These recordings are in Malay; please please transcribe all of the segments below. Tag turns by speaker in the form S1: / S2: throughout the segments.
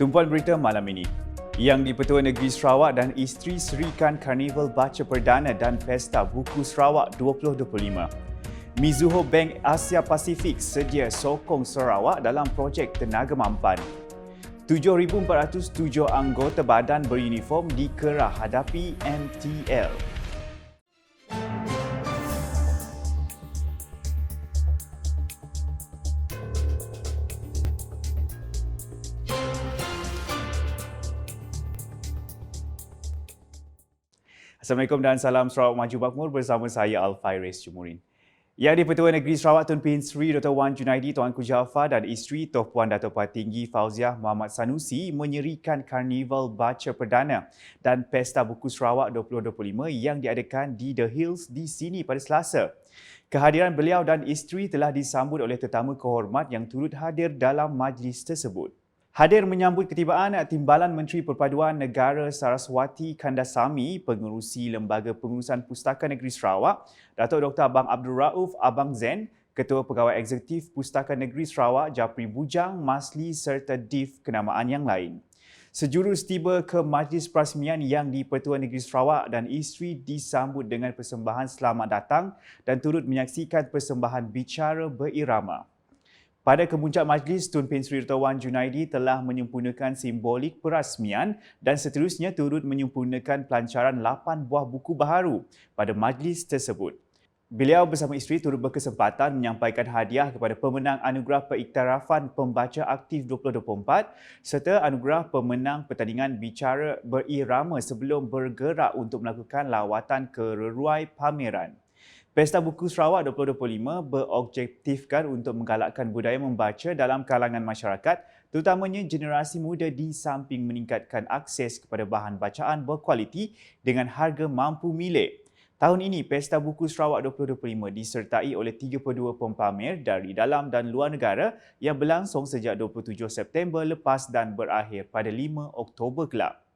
S1: Tumpuan berita malam ini. Yang di-Pertua Negeri Sarawak dan isteri serikan Karnival Baca Perdana dan Pesta Buku Sarawak 2025. Mizuho Bank Asia Pasifik sedia sokong Sarawak dalam projek tenaga mampan. 7,407 anggota badan beruniform dikerah hadapi MTL. Assalamualaikum dan salam Sarawak Maju Makmur bersama saya Al-Fairis Jumurin. Yang di-Pertua Negeri Sarawak Tun Pin Sri Dr. Wan Junaidi Tuanku Jaafar dan isteri Tuan Puan Dato' Patinggi Fauziah Muhammad Sanusi menyerikan Karnival Baca Perdana dan Pesta Buku Sarawak 2025 yang diadakan di The Hills di sini pada Selasa. Kehadiran beliau dan isteri telah disambut oleh tetamu kehormat yang turut hadir dalam majlis tersebut. Hadir menyambut ketibaan Timbalan Menteri Perpaduan Negara Saraswati Kandasamy, Pengerusi Lembaga Pengurusan Pustaka Negeri Sarawak, Datuk Dr. Abang Abdul Rauf Abang Zen, Ketua Pegawai Eksekutif Pustaka Negeri Sarawak Japri Bujang, Masli serta DIF kenamaan yang lain. Sejurus tiba ke majlis perasmian yang di Pertua Negeri Sarawak dan isteri disambut dengan persembahan selamat datang dan turut menyaksikan persembahan bicara berirama. Pada kemuncak majlis, Tun Pen Sri Tawan Junaidi telah menyempurnakan simbolik perasmian dan seterusnya turut menyempurnakan pelancaran 8 buah buku baharu pada majlis tersebut. Beliau bersama isteri turut berkesempatan menyampaikan hadiah kepada pemenang Anugerah Periktarafan Pembaca Aktif 2024 serta Anugerah Pemenang Pertandingan Bicara Berirama sebelum bergerak untuk melakukan lawatan ke reruai pameran. Pesta Buku Sarawak 2025 berobjektifkan untuk menggalakkan budaya membaca dalam kalangan masyarakat, terutamanya generasi muda di samping meningkatkan akses kepada bahan bacaan berkualiti dengan harga mampu milik. Tahun ini, Pesta Buku Sarawak 2025 disertai oleh 32 pempamer dari dalam dan luar negara yang berlangsung sejak 27 September lepas dan berakhir pada 5 Oktober kelak.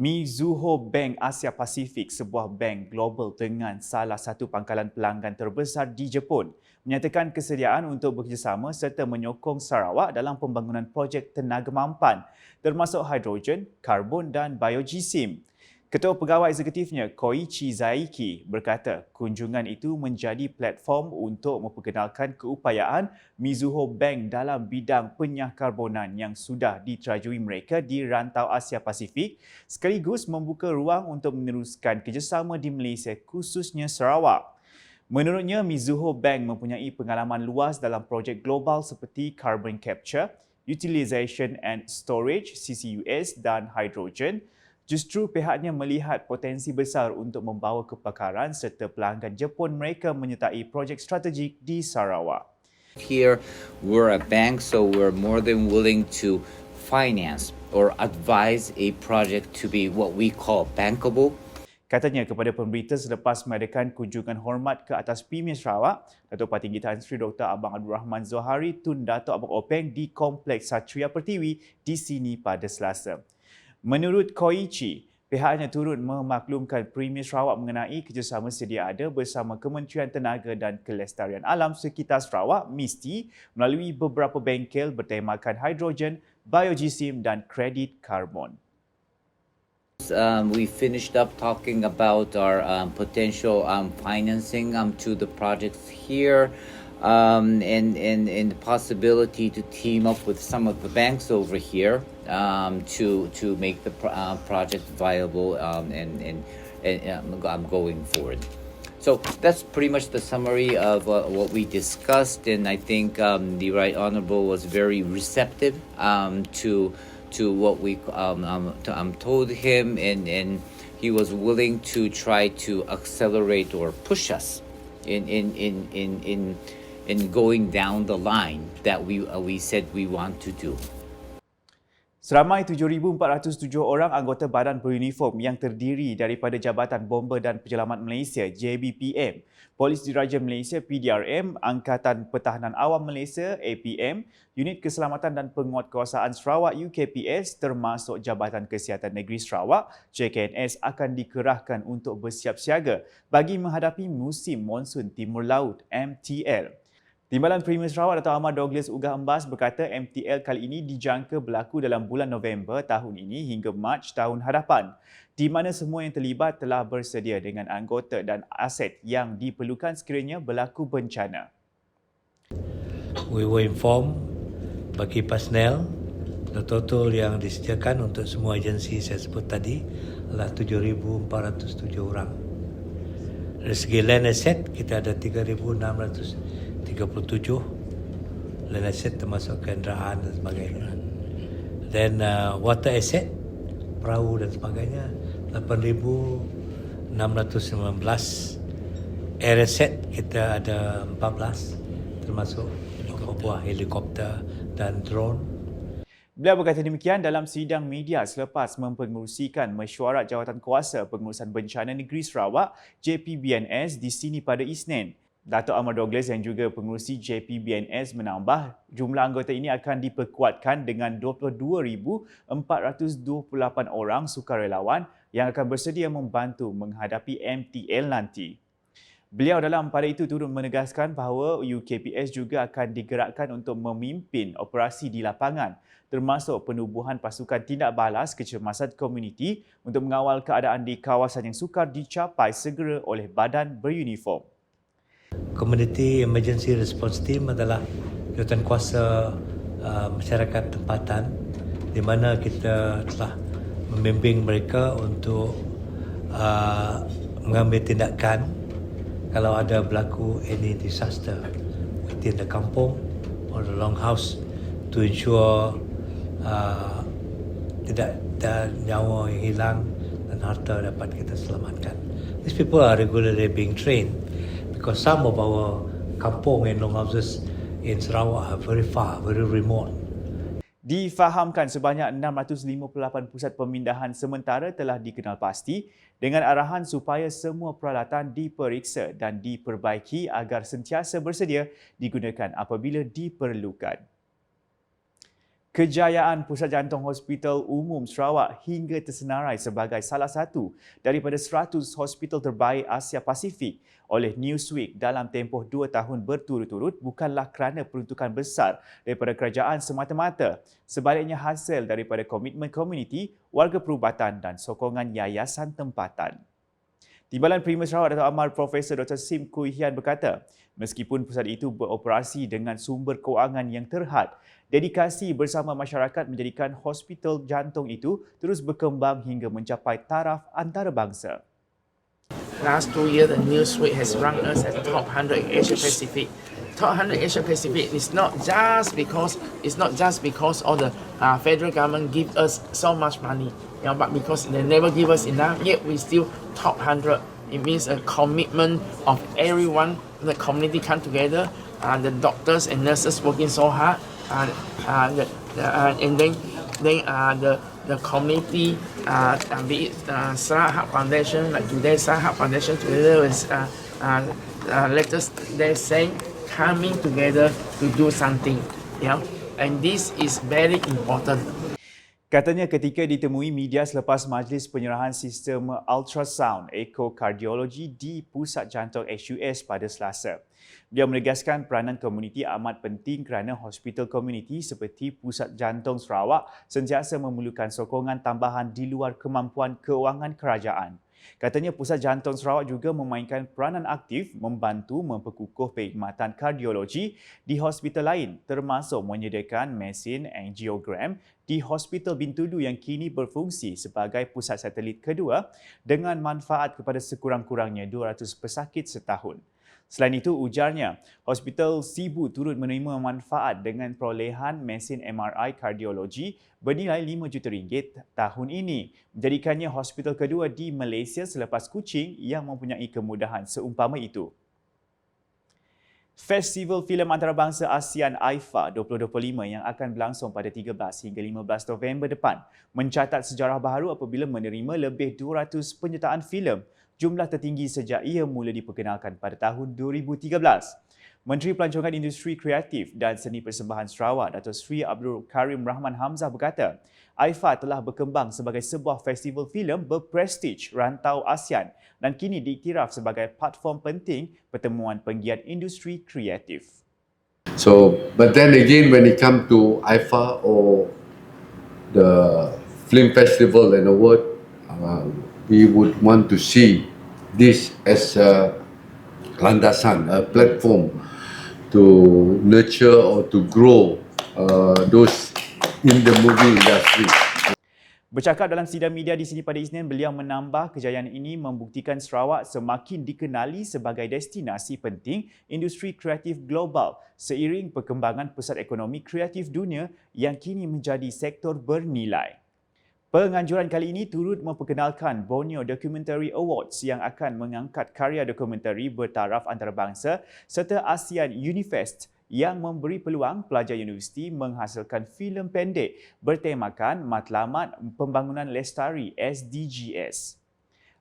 S1: Mizuho Bank Asia Pasifik, sebuah bank global dengan salah satu pangkalan pelanggan terbesar di Jepun, menyatakan kesediaan untuk bekerjasama serta menyokong Sarawak dalam pembangunan projek tenaga mampan termasuk hidrogen, karbon dan biogesim. Ketua Pegawai Eksekutifnya Koichi Zaiki berkata kunjungan itu menjadi platform untuk memperkenalkan keupayaan Mizuho Bank dalam bidang penyahkarbonan yang sudah diterajui mereka di rantau Asia Pasifik sekaligus membuka ruang untuk meneruskan kerjasama di Malaysia khususnya Sarawak. Menurutnya, Mizuho Bank mempunyai pengalaman luas dalam projek global seperti carbon capture, utilization and storage CCUS dan hydrogen Justru pihaknya melihat potensi besar untuk membawa kepakaran serta pelanggan Jepun mereka menyertai projek strategik di Sarawak.
S2: Here, we're a bank, so we're more than willing to finance or advise a project to be what we call bankable.
S1: Katanya kepada pemberita selepas mengadakan kunjungan hormat ke atas Premier Sarawak, Datuk Patinggi Tan Sri Dr. Abang Abdul Rahman Zohari Tun Datuk Abang Openg di Kompleks Satria Pertiwi di sini pada Selasa. Menurut Koichi, pihaknya turut memaklumkan Premier Sarawak mengenai kerjasama sedia ada bersama Kementerian Tenaga dan Kelestarian Alam sekitar Sarawak, MISTI, melalui beberapa bengkel bertemakan hidrogen, biogesim dan kredit karbon.
S2: Um, we finished up talking about our um, potential um, financing um, to the projects here um, and, and, and the possibility to team up with some of the banks over here um, to, to make the pro- uh, project viable um, and, and, and um, going forward. So that's pretty much the summary of uh, what we discussed, and I think um, the Right Honourable was very receptive um, to to what we um, um, to, um, told him, and, and he was willing to try to accelerate or push us in in in in in, in going down the line that we uh, we said we want to do.
S1: Seramai 7,407 orang anggota badan beruniform yang terdiri daripada Jabatan Bomber dan Penyelamat Malaysia JBPM, Polis Diraja Malaysia PDRM, Angkatan Pertahanan Awam Malaysia APM, Unit Keselamatan dan Penguatkuasaan Sarawak UKPS termasuk Jabatan Kesihatan Negeri Sarawak JKNS akan dikerahkan untuk bersiap siaga bagi menghadapi musim monsun Timur Laut MTL. Timbalan Premier Sarawak Dato' Ahmad Douglas Ugah Embas berkata MTL kali ini dijangka berlaku dalam bulan November tahun ini hingga Mac tahun hadapan di mana semua yang terlibat telah bersedia dengan anggota dan aset yang diperlukan sekiranya berlaku bencana.
S3: We were informed bagi personel total yang disediakan untuk semua agensi saya sebut tadi adalah 7,407 orang. Dari segi land asset kita ada 3,637 land asset termasuk kenderaan dan sebagainya. Then uh, water asset, perahu dan sebagainya 8,619 air asset kita ada 14 termasuk beberapa buah helikopter dan drone
S1: Beliau berkata demikian dalam sidang media selepas mempengerusikan mesyuarat jawatan kuasa pengurusan bencana negeri Sarawak JPBNS di sini pada Isnin. Dato' Ahmad Douglas yang juga pengurusi JPBNS menambah jumlah anggota ini akan diperkuatkan dengan 22,428 orang sukarelawan yang akan bersedia membantu menghadapi MTL nanti. Beliau dalam pada itu turut menegaskan bahawa UKPS juga akan digerakkan untuk memimpin operasi di lapangan termasuk penubuhan pasukan tindak balas kecemasan komuniti untuk mengawal keadaan di kawasan yang sukar dicapai segera oleh badan beruniform.
S3: Community Emergency Response Team adalah jawatan kuasa uh, masyarakat tempatan di mana kita telah membimbing mereka untuk uh, mengambil tindakan kalau ada berlaku any disaster within the kampung or the longhouse to ensure uh, tidak ada nyawa yang hilang dan harta dapat kita selamatkan. These people are regularly being trained because some of our kampung and longhouses in Sarawak are very far, very remote.
S1: Difahamkan sebanyak 658 pusat pemindahan sementara telah dikenal pasti dengan arahan supaya semua peralatan diperiksa dan diperbaiki agar sentiasa bersedia digunakan apabila diperlukan. Kejayaan Pusat Jantung Hospital Umum Sarawak hingga tersenarai sebagai salah satu daripada 100 hospital terbaik Asia Pasifik oleh Newsweek dalam tempoh dua tahun berturut-turut bukanlah kerana peruntukan besar daripada kerajaan semata-mata. Sebaliknya hasil daripada komitmen komuniti, warga perubatan dan sokongan yayasan tempatan. Timbalan Premier Sarawak Dato' Amal Profesor Dr. Sim Kui Hian berkata, meskipun pusat itu beroperasi dengan sumber kewangan yang terhad, dedikasi bersama masyarakat menjadikan hospital jantung itu terus berkembang hingga mencapai taraf antarabangsa.
S4: Last two years, the Newsweek has ranked us as top 100 in Asia Pacific. Top 100 Asia Pacific is not just because it's not just because all the uh, federal government give us so much money, you know, but because they never give us enough. Yet we still top 100. It means a commitment of everyone, the community come together, uh, the doctors and nurses working so hard, uh, uh, the, the, uh, and then then uh, the the community, uh, be it uh, Sarah Foundation, like today Sarah Foundation together with uh, uh, uh, latest they say coming together to do something, know, and this is very important.
S1: Katanya ketika ditemui media selepas majlis penyerahan sistem ultrasound echocardiology di Pusat Jantung HUS pada Selasa. Dia menegaskan peranan komuniti amat penting kerana hospital komuniti seperti Pusat Jantung Sarawak sentiasa memerlukan sokongan tambahan di luar kemampuan keuangan kerajaan. Katanya Pusat Jantung Sarawak juga memainkan peranan aktif membantu memperkukuh perkhidmatan kardiologi di hospital lain termasuk menyediakan mesin angiogram di Hospital Bintulu yang kini berfungsi sebagai pusat satelit kedua dengan manfaat kepada sekurang-kurangnya 200 pesakit setahun. Selain itu, ujarnya, Hospital Sibu turut menerima manfaat dengan perolehan mesin MRI kardiologi bernilai 5 juta ringgit tahun ini, menjadikannya hospital kedua di Malaysia selepas Kuching yang mempunyai kemudahan seumpama itu. Festival Filem Antarabangsa ASEAN AIFA 2025 yang akan berlangsung pada 13 hingga 15 November depan mencatat sejarah baru apabila menerima lebih 200 penyertaan filem jumlah tertinggi sejak ia mula diperkenalkan pada tahun 2013. Menteri Pelancongan Industri Kreatif dan Seni Persembahan Sarawak, Dato' Sri Abdul Karim Rahman Hamzah berkata, AIFA telah berkembang sebagai sebuah festival filem berprestij rantau ASEAN dan kini diiktiraf sebagai platform penting pertemuan penggiat industri kreatif.
S5: So, but then again, when it comes to IFA or the film festival and award, uh, we would want to see this as a landasan, a platform to nurture or to grow uh, those in the movie industry.
S1: Bercakap dalam sidang media di sini pada Isnin, beliau menambah kejayaan ini membuktikan Sarawak semakin dikenali sebagai destinasi penting industri kreatif global seiring perkembangan pusat ekonomi kreatif dunia yang kini menjadi sektor bernilai. Penganjuran kali ini turut memperkenalkan Borneo Documentary Awards yang akan mengangkat karya dokumentari bertaraf antarabangsa serta ASEAN Unifest yang memberi peluang pelajar universiti menghasilkan filem pendek bertemakan matlamat pembangunan lestari SDGs.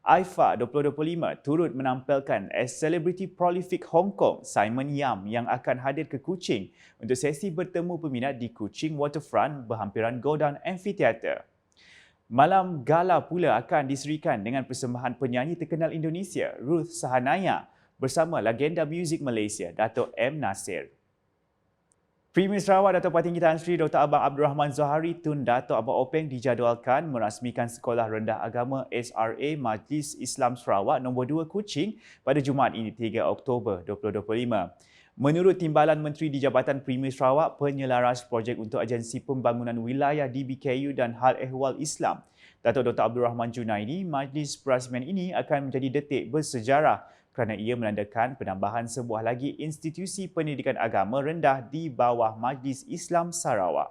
S1: IFA 2025 turut menampilkan as celebrity prolific Hong Kong Simon Yam yang akan hadir ke Kuching untuk sesi bertemu peminat di Kuching Waterfront berhampiran Godown Amphitheatre. Malam gala pula akan diserikan dengan persembahan penyanyi terkenal Indonesia Ruth Sahanaya bersama legenda muzik Malaysia Dato' M. Nasir. Premier Sarawak Dato' Patinggi Tan Sri Dr. Abang Abdul Rahman Zohari Tun Dato' Abang Openg dijadualkan merasmikan Sekolah Rendah Agama SRA Majlis Islam Sarawak nombor 2 Kuching pada Jumaat ini 3 Oktober 2025. Menurut Timbalan Menteri di Jabatan Premier Sarawak, penyelaras projek untuk Agensi Pembangunan Wilayah DBKU dan Hal Ehwal Islam, Dato' Dr. Abdul Rahman Junaidi, majlis perasmian ini akan menjadi detik bersejarah kerana ia menandakan penambahan sebuah lagi institusi pendidikan agama rendah di bawah Majlis Islam Sarawak.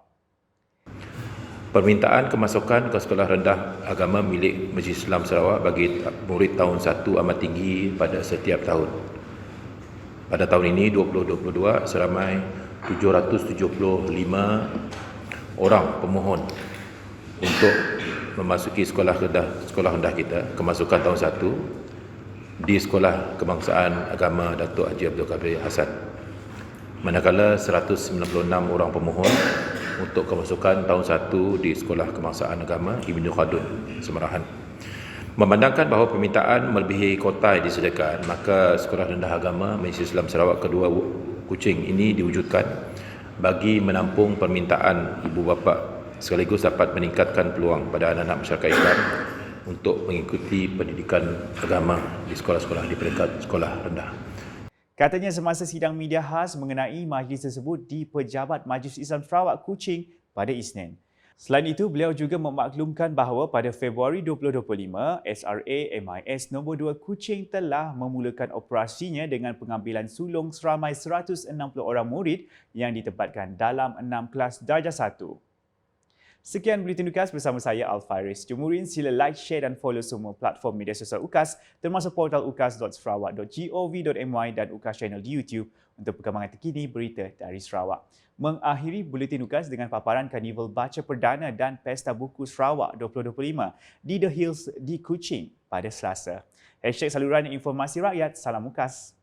S6: Permintaan kemasukan ke sekolah rendah agama milik Majlis Islam Sarawak bagi murid tahun 1 amat tinggi pada setiap tahun. Pada tahun ini 2022 seramai 775 orang pemohon untuk memasuki sekolah rendah sekolah rendah kita kemasukan tahun 1 di Sekolah Kebangsaan Agama Datuk Haji Abdul Kabir Hassan. Manakala 196 orang pemohon untuk kemasukan tahun 1 di Sekolah Kebangsaan Agama Ibnu Khaldun Semerahan. Memandangkan bahawa permintaan melebihi kota yang disediakan, maka Sekolah Rendah Agama Majlis Islam Sarawak kedua Kuching ini diwujudkan bagi menampung permintaan ibu bapa sekaligus dapat meningkatkan peluang pada anak-anak masyarakat Islam untuk mengikuti pendidikan agama di sekolah-sekolah di peringkat sekolah rendah.
S1: Katanya semasa sidang media khas mengenai majlis tersebut di Pejabat Majlis Islam Sarawak Kuching pada Isnin. Selain itu, beliau juga memaklumkan bahawa pada Februari 2025, SRA MIS nombor 2 Kuching telah memulakan operasinya dengan pengambilan sulung seramai 160 orang murid yang ditempatkan dalam 6 kelas darjah 1. Sekian Bulletin UKAS bersama saya Alfaris Jumurin. Sila like, share dan follow semua platform media sosial UKAS termasuk portal ukas.sarawak.gov.my dan UKAS channel di YouTube untuk perkembangan terkini berita dari Sarawak. Mengakhiri Bulletin UKAS dengan paparan Karnival Baca Perdana dan Pesta Buku Sarawak 2025 di The Hills di Kuching pada Selasa. Hashtag saluran informasi rakyat. Salam UKAS.